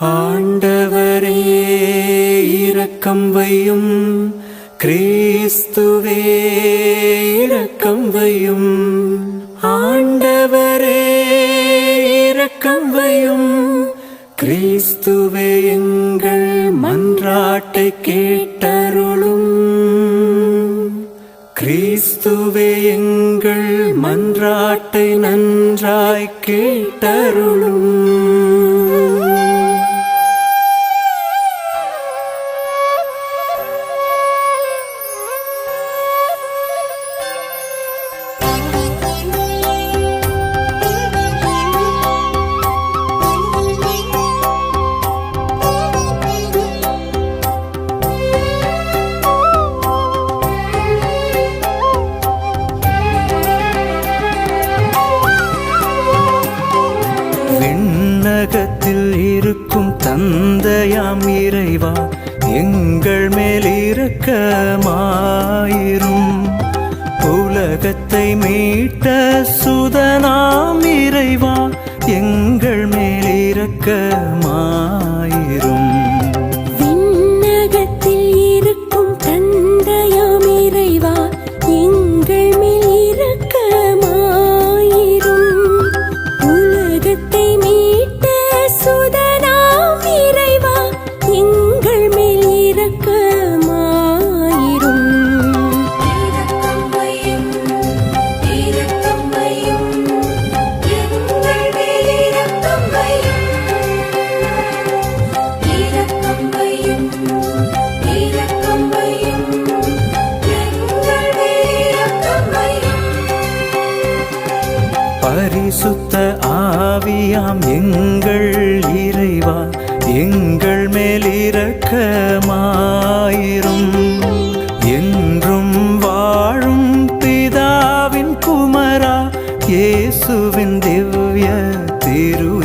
ஆண்டவரே இரக்கம் வையும் கிறிஸ்துவே இரக்கம் வையும் ஆண்டவரே இரக்கம் வையும் கிறிஸ்துவே எங்கள் மன்றாட்டை கேட்டருளும். கிறிஸ்துவே எங்கள் மன்றாட்டை நன்றாய் கேட்டருளும். இருக்கும் தந்தையாம் இறைவா எங்கள் மேல் இரக்கமாயிரும் உலகத்தை மீட்ட சுதனாம் இறைவா எங்கள் மேல் இரக்கமாயிரும் பரிசுத்த ஆவியாம் எங்கள் இறைவா எங்கள் மேல் இரக்கமாயிரும். என்றும் வாழும் பிதாவின் குமரா இயேசுவின் திவ்ய திரு